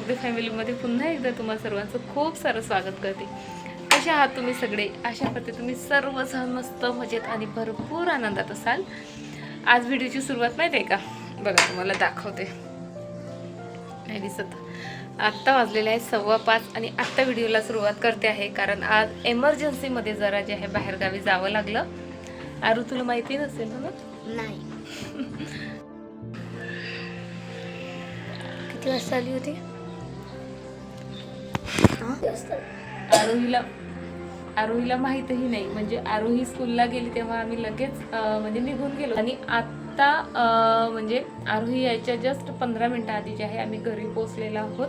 कोगदे फॅमिलीमध्ये पुन्हा एकदा तुम्हा सर्वांचं खूप सारं स्वागत करते. कसे आहात तुम्ही सगळे? अशा प्रकारे तुम्ही सर्वजण मस्त मजेत आणि भरपूर आनंदात असाल. आज व्हिडिओची सुरुवात माहिती आहे का? बघा तुम्हाला दाखवते. नाही दिसत. आत्ता वाजलेले आहे सव्वा पाच आणि आत्ता व्हिडिओला सुरुवात करते आहे कारण आज एमर्जन्सीमध्ये जरा जे आहे बाहेरगावी जावं लागलं. आरू तुला माहिती नसेल ना? नाही. किती वाजता आली होती? आरोहीला आरोहीला माहीतही नाही. म्हणजे आरोही स्कूलला गेली तेव्हा आम्ही लगेच म्हणजे निघून गेलो. आणि आत्ता म्हणजे आरोही यायच्या जस्ट पंधरा मिनटं आधी जे आहे आम्ही घरी पोचलेलो आहोत.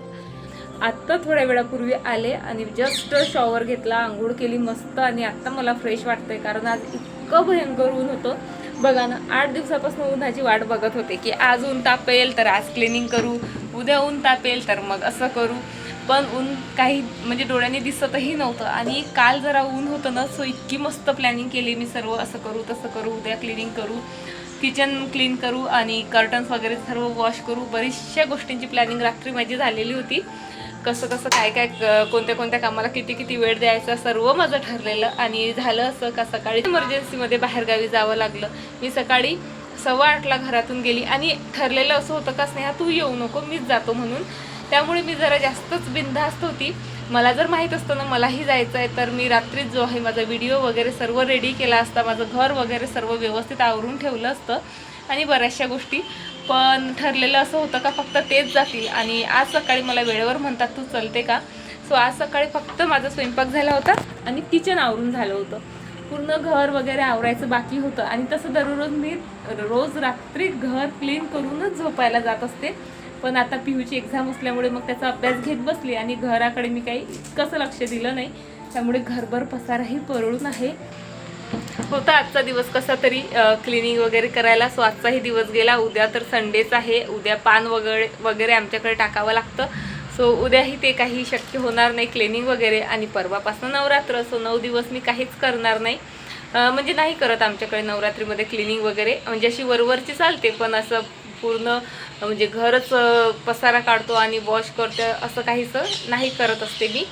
आत्ता थोड्या वेळापूर्वी आले आणि जस्ट शॉवर घेतला आंघोळ केली मस्त आणि आत्ता मला फ्रेश वाटतंय कारण आज इतकं भयंकर ऊन होतं. बघा ना आठ दिवसापासून उन्हाची वाट बघत होते की आज ऊन तापेल तर आज क्लिनिंग करू उद्या ऊन तापेल तर मग असं करू. पण ऊन काही म्हणजे डोळ्यांनी दिसतही नव्हतं. आणि काल जरा ऊन होतं ना सो इतकी मस्त प्लॅनिंग केली मी सर्व असं करू तसं करू उद्या क्लिनिंग करू किचन क्लीन करू आणि कर्टन्स वगैरे सर्व वॉश करू. बऱ्याचशा गोष्टींची प्लॅनिंग रात्री माझी झालेली होती. कसं कसं काय काय कोणत्या कोणत्या कामाला किती किती वेळ द्यायचा सर्व माझं ठरलेलं. आणि झालं असं का सकाळी इमर्जन्सीमध्ये बाहेरगावी जावं लागलं. मी सकाळी सव्वा आठला घरातून गेली. आणि ठरलेलं असं होतं का स्नेहा तू येऊ नको मीच जातो म्हणून. त्यामुळे मी जरा जास्तच बिनधास्त होती. मला जर माहीत असतं ना मलाही जायचं आहे तर मी रात्रीच जो आहे माझा व्हिडिओ वगैरे सर्व रेडी केला असता माझं घर वगैरे सर्व व्यवस्थित आवरून ठेवलं असतं आणि बऱ्याचशा गोष्टी. पण ठरलेलं असं होतं का फक्त तेच जातील. आणि आज सकाळी मला वेळेवर म्हणतात तू चलते का? सो आज सकाळी फक्त माझा स्वयंपाक झाला होता आणि किचन आवरून झालं होतं. पूर्ण घर वगैरे आवरायचं बाकी होतं. आणि तसं दररोज मी रोज रात्री घर क्लीन करूनच झोपायला जात असते. पण आता पिहूची एक्झाम असल्यामुळे मग त्याचा अभ्यास घेत बसली आणि घराकडे मी काही कसं लक्ष दिलं नाही. त्यामुळे घरभर पसाराही पडून आहे. होता आजचा दिवस कसा तरी क्लिनिंग वगैरे करायला सो आजचाही दिवस गेला. उद्या तर संडेच आहे. उद्या पान वगैरे वगैरे आमच्याकडे टाकावं लागतं. सो उद्याही ते काही शक्य होणार नाही क्लिनिंग वगैरे. आणि परवापासून नवरात्र. सो नऊ दिवस मी काहीच करणार नाही. म्हणजे नाही करत आमच्याकडे नवरात्रीमध्ये क्लिनिंग वगैरे. म्हणजे अशी वरवरची चालते पण असं पूर्ण म्हणजे घरच पसारा काढतो आणि वॉश करतो असं काहीसं नाही करत असते मी.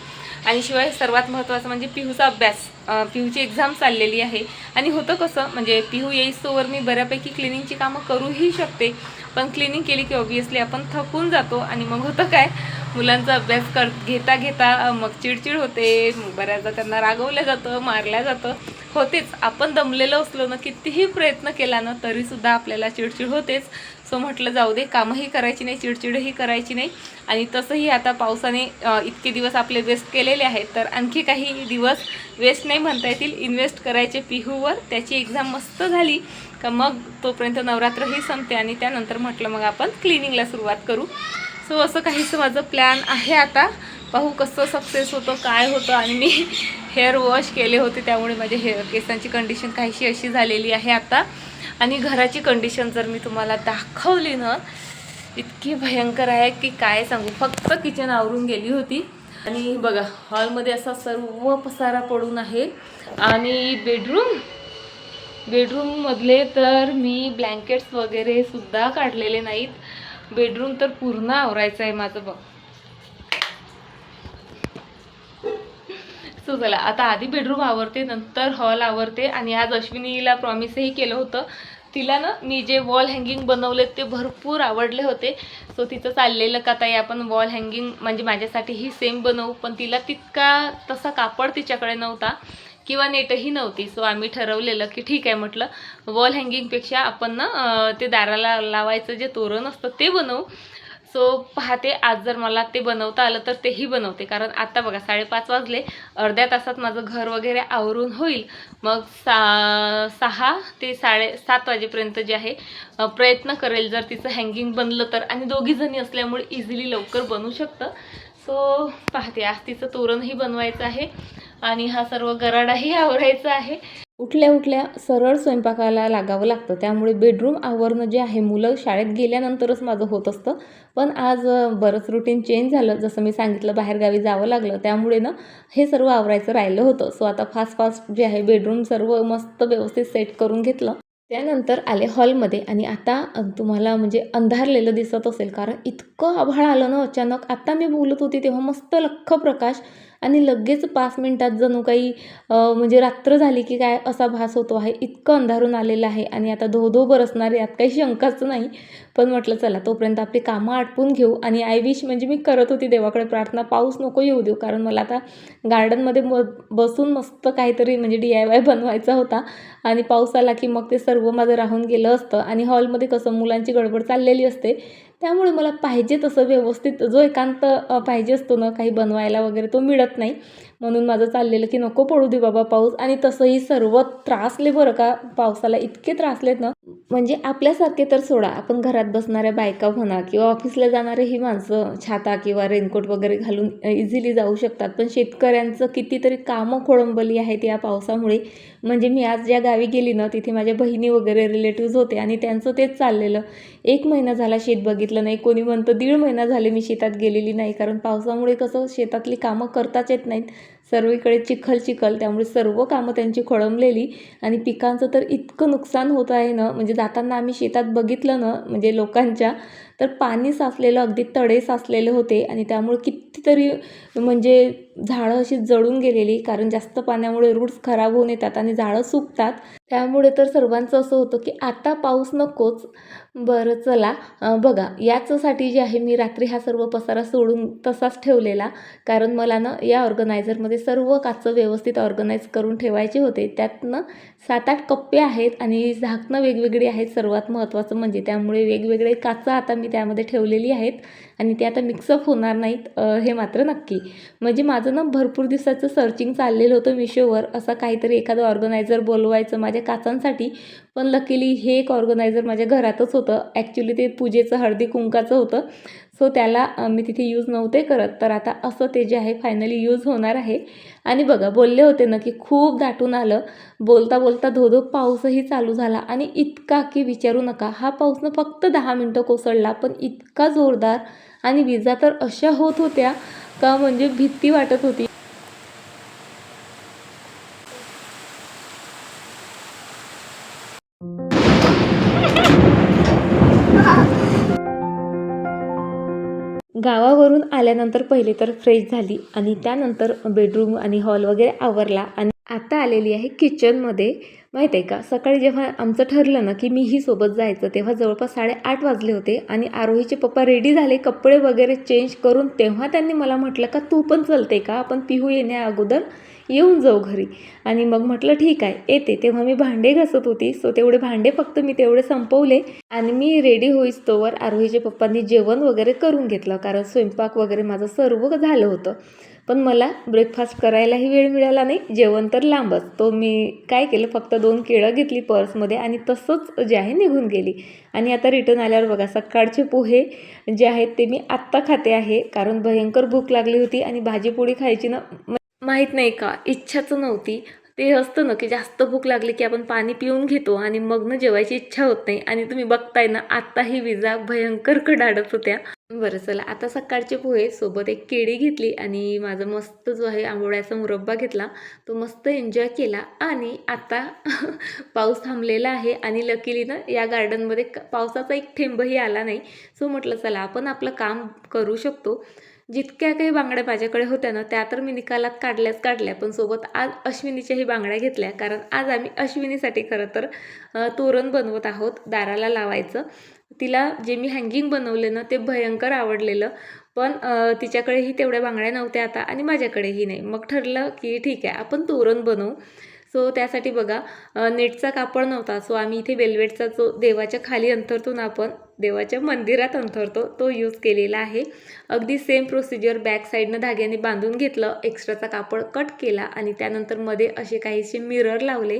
आणि शिवाय सर्वात महत्त्वाचं म्हणजे पिहूचा अभ्यास पिहूची एक्झाम चाललेली आहे. आणि होतं कसं म्हणजे पिहू येईस्तोवर मी बऱ्यापैकी क्लिनिंगची कामं करूही शकते. पण क्लिनिंग केली की ऑब्वियसली आपण थकून जातो आणि मग होतं काय मुलांचा अभ्यास कर घेता घेता मग चिडचिड होते बऱ्याचदा त्यांना रागवलं जातं मारल्या जातं. होतेच. आपण दमलेलं असलो ना कितीही प्रयत्न केला ना तरीसुद्धा आपल्याला चिडचिड होतेच. सो म्हटलं जाऊ दे कामही करायची नाही चिडचिडही करायची नाही. आणि तसंही आता पावसाने इतके दिवस आपले वेस्ट केलेले आहेत तर आणखी काही दिवस वेस्ट नाही म्हणता येतील. इन्व्हेस्ट करायचे पिहूवर त्याची एक्झाम मस्त झाली. का मग तोपर्यंत नवरात्रही संपते आणि त्यानंतर म्हटलं मग आपण क्लिनिंगला सुरुवात करू. सो असं काहीसं माझं प्लॅन आहे आता. पाहू कसं सक्सेस होतं काय होतं आणि मी हेअर वॉश केले होते त्यामुळे माझ्या हेअर केसांची कंडिशन काहीशी अशी झालेली आहे आता. आणि घराची कंडिशन जर मी तुम्हाला दाखवली ना इतकी भयंकर आहे की काय सांगू. फक्त किचन आवरून गेली होती. आणि बघा हॉलमध्ये असा सर्व पसारा पडून आहे. आणि बेडरूम बेडरूममधले तर मी ब्लँकेट्स वगैरे सुद्धा काढलेले नाहीत. बेडरूम तर पूर्ण आवरायचं आहे माझं बघ. सो चला आता आधी बेडरूम आवरते नंतर हॉल आवरते आणि आज अश्विनीला प्रॉमिसही केलं होतं. तिला ना मी जे वॉल हँगिंग बनवले ते भरपूर आवडले होते. सो तिचं चाललेलं का ताई आपण वॉल हँगिंग म्हणजे माझ्यासाठीही सेम बनवू. पण तिला तितका तसा कापड तिच्याकडे नव्हता किंवा नेटही नव्हती. सो आम्ही ठरवलेलं की ठीक आहे म्हटलं वॉल हँगिंगपेक्षा आपण ना ते दाराला लावायचं जे तोरण असतं ते बनवू. सो पाहते आज जर मला ते बनवता आलं तर तेही बनवते. कारण आता बघा साडेपाच वाजले. अर्ध्या तासात माझं घर वगैरे आवरून होईल. मग सा सहा ते साडे सात वाजेपर्यंत जे आहे प्रयत्न करेल जर तिचं हँगिंग बनलं तर. आणि दोघी जणी असल्यामुळे इझिली लवकर बनू शकतं. सो पाहते आज तिचं तोरणही बनवायचं आहे. आणि हा सर्व गराडाही आवरायचा आहे. उठल्या उठल्या सरळ स्वयंपाकाला लागावं लागतं. त्यामुळे बेडरूम आवरणं जे आहे मुलं शाळेत गेल्यानंतरच माझं होत असतं. पण आज बरंच रुटीन चेंज झालं. जसं मी सांगितलं बाहेरगावी जावं लागलं. त्यामुळे ना हे सर्व आवरायचं राहिलं होतं. सो आता फास्ट फास्ट जे आहे बेडरूम सर्व मस्त व्यवस्थित सेट करून घेतलं. त्यानंतर आले हॉलमध्ये आणि आता तुम्हाला म्हणजे अंधारलेलं दिसत असेल. कारण इतकं आभाळ आलं ना अचानक. आता मी बोलत होती तेव्हा मस्त लख्ख प्रकाश. आणि लगेच पाच मिनटात जणू काही म्हणजे रात्र झाली की काय असा भास होतो आहे. इतकं अंधारून आलेलं आहे आणि आता धो धो बरसणार यात काही शंकाच नाही. पण म्हटलं चला तोपर्यंत आपली कामं आटपून घेऊ आणि आय विश म्हणजे मी करत होती देवाकडे प्रार्थना पाऊस नको येऊ देऊ. कारण मला आता गार्डनमध्ये म बसून मस्त काहीतरी म्हणजे डी आय वाय बनवायचा होता आणि पाऊस आला की मग ते सर्व माझं राहून गेलं असतं. आणि हॉलमध्ये कसं मुलांची गडबड चाललेली असते. त्यामुळे मला पाहिजे तसं व्यवस्थित जो एकांत पाहिजे असतो ना काही बनवायला वगैरे तो मिळत नाही. म्हणून माझं चाललेलं की नको पडू दे बाबा पाऊस. आणि तसंही सर्व त्रासले बरं का पावसाला इतके त्रासलेत ना. म्हणजे आपल्यासारखे तर सोडा आपण घरात बसणाऱ्या बायका म्हणा किंवा ऑफिसला जाणारे ही माणसं छाता किंवा रेनकोट वगैरे घालून इझिली जाऊ शकतात. पण शेतकऱ्यांचं कितीतरी कामं खोळंबली आहेत या पावसामुळे. म्हणजे मी आज ज्या गावी गेली ना तिथे माझ्या बहिणी वगैरे रिलेटिव्ज होते आणि त्यांचं तेच चाललेलं. एक महिना झाला शेत बघितलं नाही कोणी म्हणतं दीड महिना झाले मी शेतात गेलेली नाही कारण पावसामुळे कसं शेतातली कामं करताच येत नाहीत. सर्वीकडे चिखल चिखल त्यामुळे सर्व कामं त्यांची खोळंबलेली आणि पिकांचं तर इतकं नुकसान होत आहे ना म्हणजे जाताना आम्ही शेतात बघितलं ना म्हणजे लोकांच्या तर पाणी साचलेलं अगदी तडे साचलेले होते आणि त्यामुळे कितीतरी म्हणजे झाडं अशी जळून गेलेली कारण जास्त पाण्यामुळे रूट्स खराब होऊन येतात आणि झाडं सुकतात. त्यामुळे तर सर्वांचं असं होतं की आता पाऊस नकोच बरं चला. बघा याचसाठी जे आहे मी रात्री हा सर्व पसारा सोडून तसाच ठेवलेला. कारण मला ना या ऑर्गनायझरमध्ये सर्व काचं व्यवस्थित ऑर्गनाईज करून ठेवायचे होते. त्यातनं सात आठ कप्पे आहेत आणि झाकणं वेगवेगळी आहेत. सर्वात महत्त्वाचं म्हणजे त्यामुळे वेगवेगळे काचं आता मी त्यामध्ये ठेवलेली आहेत. आणि ते आता मिक्सअप होणार नाहीत हे मात्र नक्की. म्हणजे माझं ना भरपूर दिवसाचं सर्चिंग चाललेलं होतं मिशोवर असं काहीतरी एखादं ऑर्गनायझर बोलवायचं माझ्या काचांसाठी. पण लकीली हे एक ऑर्गनायझर माझ्या घरातच होतं. ॲक्च्युली ते पूजेचं हळदी कुंकाचं होतं. सो त्याला मी तिथे यूज नव्हते करत. तर आता असं ते जे आहे फायनली यूज होणार आहे. आणि बघा बोलले होते ना की खूप दाटून आलं. बोलता बोलता धोधो पाऊसही चालू झाला. आणि इतका की विचारू नका. हा पाऊस ना फक्त दहा मिनटं कोसळला. पण इतका जोरदार आणि विजा तर अशा होत होत्या का म्हणजे भीती वाटत होती. गावावरून आल्यानंतर पहिले तर फ्रेश झाली आणि त्यानंतर बेडरूम आणि हॉल वगैरे आवरला आणि आता आलेली आहे किचनमध्ये. माहीत आहे का? सकाळी जेव्हा आमचं ठरलं ना की मीही सोबत जायचं तेव्हा जवळपास साडेआठ वाजले होते आणि आरोहीचे पप्पा रेडी झाले कपडे वगैरे चेंज करून तेव्हा त्यांनी मला म्हटलं का तू पण चलते का? आपण पिहू येण्या अगोदर येऊन जाऊ घरी. आणि मग म्हटलं ठीक आहे येते. तेव्हा मी भांडे घासत होती सो तेवढे भांडे फक्त मी तेवढे संपवले आणि मी रेडी होईस तोवर आरोहीच्या पप्पांनी जेवण वगैरे करून घेतलं कारण स्वयंपाक वगैरे माझं सर्व झालं होतं. पण मला ब्रेकफास्ट करायलाही वेळ मिळाला नाही जेवण तर लांबच. तो मी काय केलं फक्त दोन केळं घेतली पर्समध्ये आणि तसंच जे आहे निघून गेली. आणि आता रिटर्न आल्यावर बघा सकाळचे पोहे जे आहेत ते मी आत्ता खाते आहे कारण भयंकर भूक लागली होती आणि भाजीपोळी खायची ना माहीत नाही का इच्छाच नव्हती. ते असतं ना की जास्त भूक लागली की आपण पाणी पिऊन घेतो आणि मग ना जेवायची इच्छा होत नाही. आणि तुम्ही बघताय ना आत्ताही विजा भयंकर कडाडत होत्या. बरं चला. आता सकाळचे पोहे सोबत एक केळी घेतली आणि माझा मस्त जो आहे आंबोळ्याचा मुरब्बा घेतला. तो मस्त एन्जॉय केला आणि आता पाऊस थांबलेला आहे आणि लकीली ना या गार्डनमध्ये पावसाचा एक थेंबही आला नाही. सो म्हटलं चला आपण आपलं काम करू शकतो. जितक्या काही बांगड्या माझ्याकडे होत्या ना त्या तर मी निकालात काढल्याच काढल्या पण सोबत आज अश्विनीच्याही बांगड्या घेतल्या. कारण आज आम्ही अश्विनीसाठी खरं तर तोरण बनवत आहोत दाराला लावायचं. तिला जे मी हँगिंग बनवले ना ते भयंकर आवडलेलं. पण तिच्याकडेही तेवढ्या बांगड्या नव्हत्या आता आणि माझ्याकडेही नाही. मग ठरलं की ठीक आहे आपण तोरण बनवू. सो त्यासाठी बघा नेटचा कापड नव्हता. सो आम्ही इथे वेल्वेटचा जो देवाच्या खाली अंथरतो ना आपण देवाच्या मंदिरात अंथरतो तो यूज केलेला आहे. अगदी सेम प्रोसिजर बॅक साईडनं धाग्याने बांधून घेतलं एक्स्ट्राचा कापड कट केला आणि त्यानंतरमध्ये असे काहीसे मिरर लावले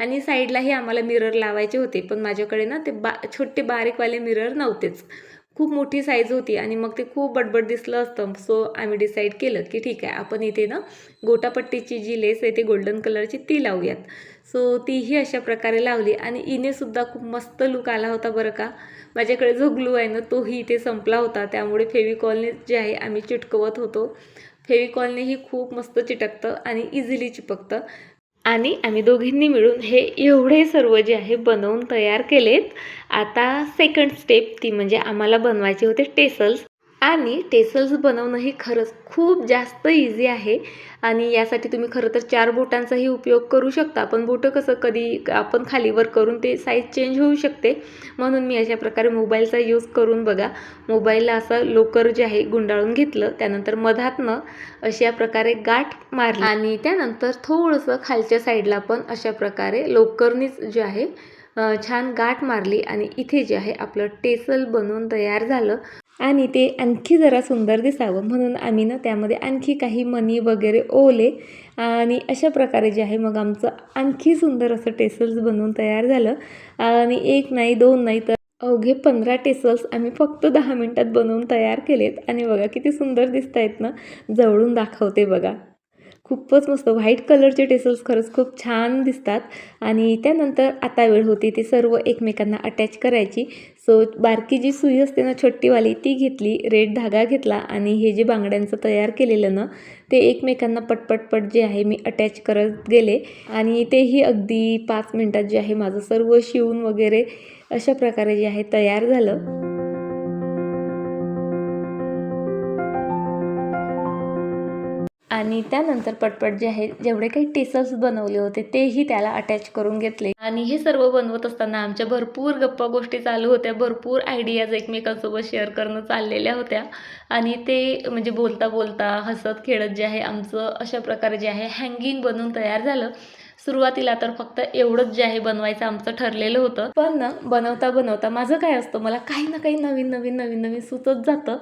आणि साईडलाही आम्हाला मिरर लावायचे होते. पण माझ्याकडे ना ते बा छोटे बारीकवाले मिरर नव्हतेच. खूप मोठी साईज होती आणि मग ते खूप बडबड दिसलं असतं. सो आम्ही डिसाईड केलं की ठीक आहे आपण इथे ना गोटापट्टीची जी लेस आहे ती गोल्डन कलरची ती लावूयात. सो तीही अशा प्रकारे लावली आणि इनेसुद्धा खूप मस्त लुक आला होता बरं का. माझ्याकडे जो ग्लू आहे ना तोही इथे संपला होता. त्यामुळे फेविकॉलने जे आहे आम्ही चिटकवत होतो. फेविकॉलनेही खूप मस्त चिटकतं आणि इझिली चिपकतं. आणि आम्ही दोघींनी मिळून हे एवढे सर्व जे आहे बनवून तयार केलेत. आता सेकंड स्टेप ती म्हणजे आम्हाला बनवायचे होते टेसल्स. आणि टेसल्स बनवणं हे खरंच खूप जास्त इझी आहे. आणि यासाठी तुम्ही खरं तर चार बोटांचाही उपयोग करू शकता. पण बोटं कसं कधी आपण खालीवर करून ते साईज चेंज होऊ शकते. म्हणून मी अशा प्रकारे मोबाईलचा यूज करून बघा. मोबाईलला असं लोकर जे आहे गुंडाळून घेतलं. त्यानंतर मधातनं अशा प्रकारे गाठ मारली. आणि त्यानंतर थोडंसं खालच्या साईडला पण अशा प्रकारे लोकरनीच जे आहे छान गाठ मारली. आणि इथे जे आहे आपलं टेसल बनवून तयार झालं. आणि ते आणखी जरा सुंदर दिसावं. म्हणून आम्ही ना त्यामध्ये आणखी काही मनी वगैरे ओले आणि अशा प्रकारे जे आहे मग आमचं आणखी सुंदर असं टेसल्स बनवून तयार झालं. आणि एक नाही दोन नाही तर अवघे पंधरा टेसल्स आम्ही फक्त दहा मिनटात बनवून तयार केलेत. आणि बघा किती सुंदर दिसत आहेत ना. जवळून दाखवते बघा. खूपच मस्त. व्हाईट कलरचे टेसल्स खरंच खूप छान दिसतात. आणि त्यानंतर आता वेळ होती ते सर्व एकमेकांना अटॅच करायची. सो बारकी जी सुई असते ना छोटीवाली ती घेतली रेड धागा घेतला आणि हे जे बांगड्यांचं तयार केलेलं ना ते एकमेकांना पटपटपट जे आहे मी अटॅच करत गेले. आणि तेही अगदी पाच मिनटात जे आहे माझं सर्व शिवून वगैरे अशा प्रकारे जे आहे तयार झालं. आणि त्यानंतर पटपट जे आहे जेवढे काही टेसल्स बनवले होते तेही त्याला अटॅच करून घेतले. आणि हे सर्व बनवत असताना आमच्या भरपूर गप्पा गोष्टी चालू होत्या. भरपूर आयडियाज एकमेकांसोबत शेअर करणं चाललेल्या होत्या. आणि ते म्हणजे बोलता बोलता हसत खेळत जे आहे आमचं अशा प्रकारे जे आहे हँगिंग बनवून तयार झालं. सुरुवातीला तर फक्त एवढंच जे आहे बनवायचं आमचं ठरलेलं होतं. पण ना बनवता बनवता माझं काय असतं मला काही ना काही नवीन नवीन नवीन नवीन सुचत जातं.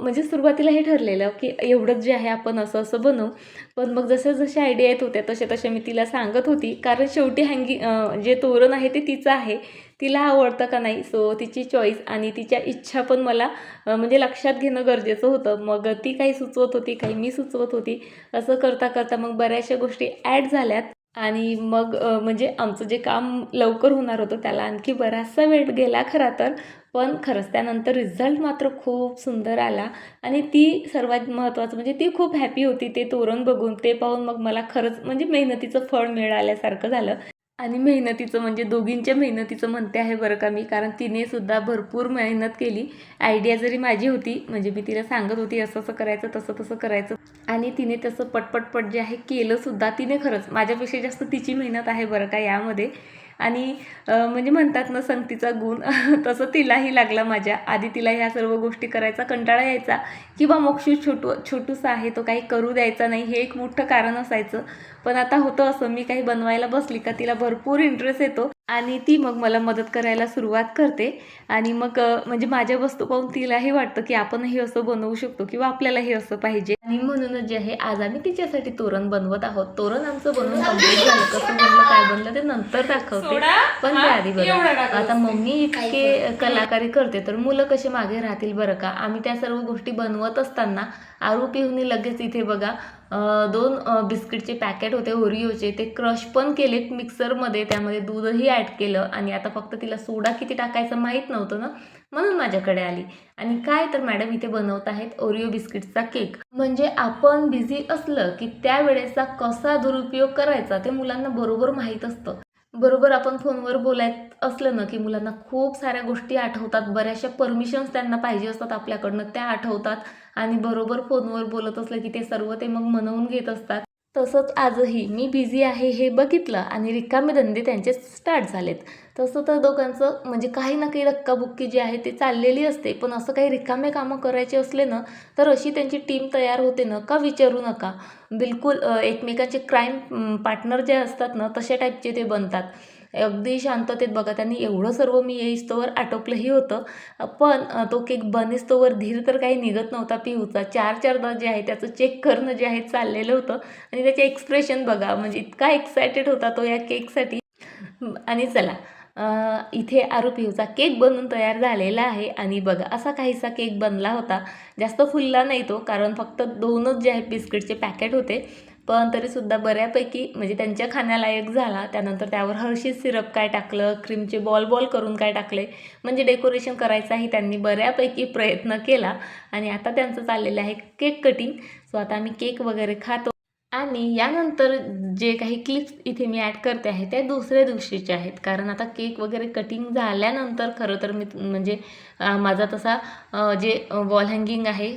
म्हणजे सुरुवातीला हे ठरलेलं की एवढंच जे आहे आपण असं असं बनवू. पण मग जसं जसे आयडिया येत होत्या तसे तसे मी तिला सांगत होती. कारण शेवटी हँगी जे तोरण आहे ते तिचं आहे. तिला आवडतं का नाही? सो तिची चॉईस आणि तिच्या इच्छा पण मला म्हणजे लक्षात घेणं गरजेचं होतं. मग ती काही सुचवत होती काही मी सुचवत होती. असं करता करता मग बऱ्याचशा गोष्टी ॲड झाल्यात. आणि मग म्हणजे आमचं जे काम लवकर होणार होतं त्याला आणखी बराचसा वेळ गेला खरा तर. पण खरंच त्यानंतर रिझल्ट मात्र खूप सुंदर आला आणि ती सर्वात महत्त्वाचं म्हणजे ती खूप हॅपी होती. ते तोरण बघून ते पाहून मग मला खरंच म्हणजे मेहनतीचं फळ मिळाल्यासारखं झालं. आणि मेहनतीचं म्हणजे दोघींच्या मेहनतीचं म्हणते आहे बरं का मी. कारण तिने सुद्धा भरपूर मेहनत केली. आयडिया जरी माझी होती म्हणजे मी तिला सांगत होती असं असं करायचं तसं तसं करायचं. आणि तिने तसं पटपटपट जे आहे केलं सुद्धा तिने खरंच. माझ्यापेक्षा जास्त तिची मेहनत आहे बरं का यामध्ये. आणि म्हणजे म्हणतात ना संगतीचा गुण. तसं तिलाही लागला माझ्या. आधी तिला ह्या सर्व गोष्टी करायचा कंटाळा यायचा. किंवा मोक्षू छोटू छोटूसा आहे तो काही करू द्यायचा नाही हे एक मोठं कारण असायचं. पण आता होतं असं मी काही बनवायला बसली का तिला भरपूर इंटरेस्ट येतो आणि ती मग मला मदत करायला सुरुवात करते. आणि मग म्हणजे माझ्या वस्तू पाहून तिलाही वाटतं की आपणही असं बनवू शकतो किंवा आपल्यालाही असं पाहिजे. आणि म्हणूनच जे आहे आज आम्ही तिच्यासाठी तोरण बनवत आहोत. तोरण आमचं बनवून कंप्लीट झालं कसं बनलं काय बनलं ते नंतर दाखवते. पण ते आधी बघा आता मम्मी इतके कलाकारी करते तर मुलं कसे मागे राहतील बरं का? आम्ही त्या सर्व गोष्टी बनवत असताना आरू पिहूनी लगेच इथे बघा दोन बिस्किटचे पॅकेट होते ओरिओचे. ते क्रश पण केलेत मिक्सरमध्ये. त्यामध्ये दूधही ॲड केलं आणि आता फक्त तिला सोडा किती टाकायचं माहीत नव्हतं ना म्हणून माझ्याकडे आली. आणि काय तर मॅडम इथे बनवत आहेत ओरिओ बिस्किटचा केक. म्हणजे आपण बिझी असलं की त्यावेळेचा कसा दुरुपयोग करायचा ते मुलांना बरोबर माहीत असतं. बरोबर आपण फोनवर बोलायत असलं ना की मुलांना खूप साऱ्या गोष्टी आठवतात. बऱ्याचशा परमिशन्स त्यांना पाहिजे असतात आपल्याकडनं त्या आठवतात. आणि बरोबर फोनवर बोलत असलं की ते सर्व ते मग मनवून घेत असतात. तसंच आजही मी बिझी आहे हे बघितलं आणि रिकामे धंदे त्यांचे स्टार्ट झालेत. तसं तर दोघांचं म्हणजे काही ना काही धक्काबुक्की जी आहे ती चाललेली असते. पण असं काही रिकामे कामं करायचे असले ना तर अशी त्यांची टीम तयार होते ना का विचारू नका. बिलकुल एकमेकांचे क्राईम पार्टनर जे असतात ना तशा टाईपचे ते बनतात. अगदी शांततेत बघा त्यांनी एवढं सर्व मी येईस्तोवर आटोपलंही होतं. पण तो केक बनेस्तोवर धीर तर काही निघत नव्हता पिऊचा. चार चारदा जे आहे त्याचं चेक करणं जे आहे चाललेलं होतं. आणि त्याचे एक्सप्रेशन बघा म्हणजे इतका एक्सायटेड होता तो या केकसाठी. आणि चला इथे आरोपीचा पिऊचा केक बनून तयार झालेला आहे. आणि बघा असा काहीसा केक बनला होता. जास्त फुलला नाही तो कारण फक्त दोनच जे आहे बिस्किटचे पॅकेट होते. पण तरीसुद्धा बऱ्यापैकी म्हणजे त्यांच्या खाण्यालायक झाला. त्यानंतर त्यावर हर्षीज सिरप काय टाकलं क्रीमचे बॉल बॉल करून काय टाकले म्हणजे डेकोरेशन करायचाही त्यांनी बऱ्यापैकी प्रयत्न केला. आणि आता त्यांचं चाललेलं आहे केक कटिंग. सो आता आम्ही केक वगैरे खातो. आणि यानंतर जे काही क्लिप्स इथे मी ॲड करते आहे त्या दुसऱ्या दिवशीचे आहेत. कारण आता केक वगैरे कटिंग झाल्यानंतर खरं तर मी म्हणजे माझा तसा जे वॉल हँगिंग आहे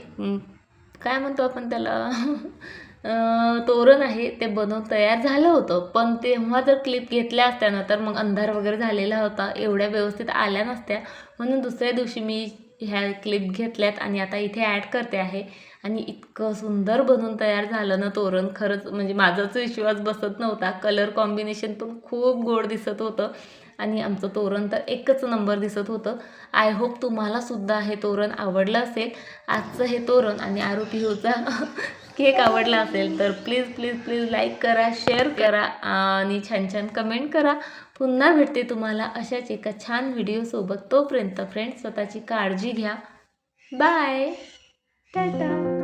काय म्हणतो आपण त्याला? तोरण आहे ते बनवून तयार झालं होतं. पण तेव्हा जर क्लिप घेतल्या असत्या ना तर मग अंधार वगैरे झालेला होता. एवढ्या व्यवस्थित आल्या नसत्या. म्हणून दुसऱ्या दिवशी मी ह्या क्लिप घेतल्यात आणि आता इथे ॲड करते आहे. आणि इतकं सुंदर बनून तयार झालं ना तोरण. खरंच म्हणजे माझाच विश्वास बसत नव्हता. कलर कॉम्बिनेशन पण खूप गोड दिसत होतं. आणि आमचं तोरण तर एकच नंबर दिसत होतं. आय होप तुम्हाला सुद्धा हे तोरण आवडलं असेल. आजचं हे तोरण आणि आरू पिहूचा केक आवडला असेल तर प्लीज प्लीज प्लीज लाईक करा शेअर करा आणि छान छान कमेंट करा. पुन्हा भेटते तुम्हाला अशाच एका छान व्हिडिओसोबत तोपर्यंत फ्रेंड्स स्वतःची काळजी घ्या. बाय टाटा